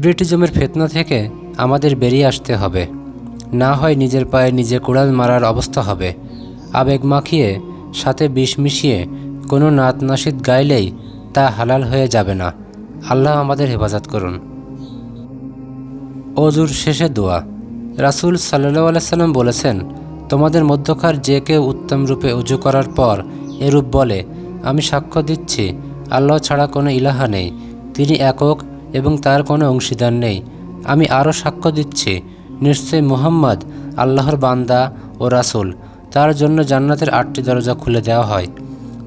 কিব্রিটিজমের ফেতনা থেকে আমাদের বেরিয়ে আসতে হবে। না হয় নিজের পায়ে নিজে কুড়াল মারার অবস্থা হবে। আবেগ মাখিয়ে, সাথে বিষ মিশিয়ে, কোনো নাত নাসিদ গাইলেই তা হালাল হয়ে যাবে না। আল্লাহ আমাদের হেফাজত করুন। অজুর শেষে দোয়া। রাসূল সাল্লাহ আলাইসাল্লাম বলেছেন, তোমাদের মধ্যকার যে কেউ উত্তম রূপে উজু করার পর এরূপ বলে, আমি সাক্ষ্য দিচ্ছি, আল্লাহ ছাড়া কোনো ইলাহা নেই। তিনি একক এবং তার কোনো অংশীদার নেই। আমি আরও সাক্ষ্য দিচ্ছি, নিশ্চয়ই মুহাম্মদ আল্লাহর বান্দা ও রাসূল। তার জন্য জান্নাতের আটটি দরজা খুলে দেওয়া হয়।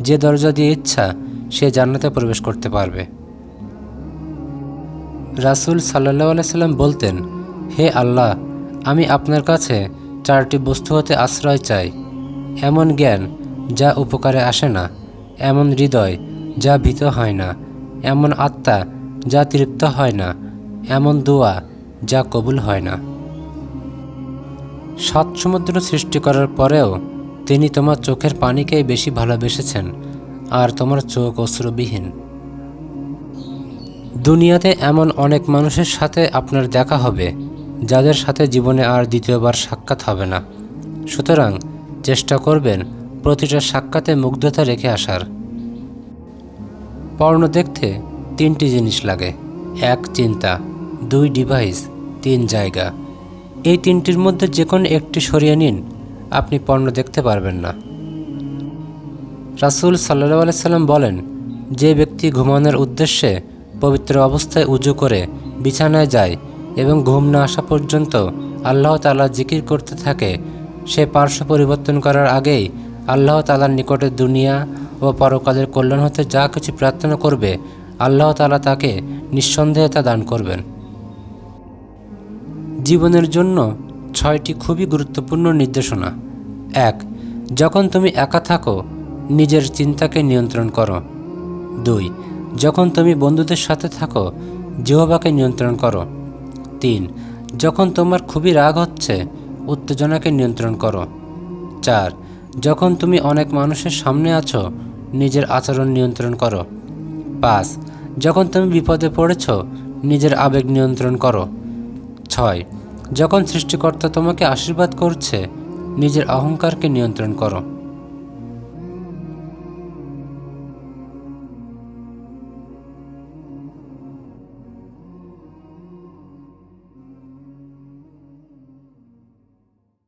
যে দরজা দিয়ে ইচ্ছা, সে জান্নাতে প্রবেশ করতে পারবে। রাসূল সাল্লাহ আলাইসাল্লাম বলতেন, হে আল্লাহ, আমি আপনার কাছে চারটি বস্তু হতে আশ্রয় চাই। এমন জ্ঞান যা উপকারে আসে না, এমন হৃদয় যা ভীত হয় না, এমন আত্মা যা তৃপ্ত হয় না, এমন দোয়া যা কবুল হয় না। সাত সমুদ্র সৃষ্টি করার পরেও তিনি তোমার চোখের পানিকেই বেশি ভালোবেসেছেন আর তোমার চোখ অশ্রুবিহীন। দুনিয়াতে এমন অনেক মানুষের সাথে আপনার দেখা হবে, যাদের সাথে জীবনে আর দ্বিতীয়বার সাক্ষাৎ হবে না। সুতরাং চেষ্টা করবেন প্রতিটা সাক্ষাতে মুগ্ধতা রেখে আসার। পর্ণ দেখতে তিনটি জিনিস লাগে। এক, চিন্তা। দুই ডিভাইস তিন, জায়গা। এই তিনটির মধ্যে যে কোনো একটি সরিয়ে নিন। আপনি পণ্য দেখতে পারবেন না। রাসূল সাল্লাহ আলাইসাল্লাম বলেন, যে ব্যক্তি ঘুমানোর উদ্দেশ্যে পবিত্র অবস্থায় উজু করে বিছানায় যায় এবং ঘুম না আসা পর্যন্ত আল্লাহ তালা জিকির করতে থাকে, সে পার্শ্ব পরিবর্তন করার আগেই আল্লাহ তালার নিকটে দুনিয়া ও পরকালের কল্যাণ হতে যা কিছু প্রার্থনা করবে আল্লাহ তালা তাকে নিঃসন্দেহে তা দান করবেন। জীবনের জন্য ছয়টি খুবই গুরুত্বপূর্ণ নির্দেশনা। এক, যখন তুমি একা থাকো, নিজের চিন্তাকে নিয়ন্ত্রণ করো। দুই, যখন তুমি বন্ধুদের সাথে থাকো, জিহবাকে নিয়ন্ত্রণ করো। তিন, যখন তোমার খুবই রাগ হচ্ছে, উত্তেজনাকে নিয়ন্ত্রণ করো। চার, যখন তুমি অনেক মানুষের সামনে আছো, নিজের আচরণ নিয়ন্ত্রণ করো। পাঁচ যখন তুমি বিপদে পড়েছ, নিজের আবেগ নিয়ন্ত্রণ করো। ছয়, যখন সৃষ্টিকর্তা তোমাকে আশীর্বাদ করছে, নিজের অহংকারকে নিয়ন্ত্রণ করো।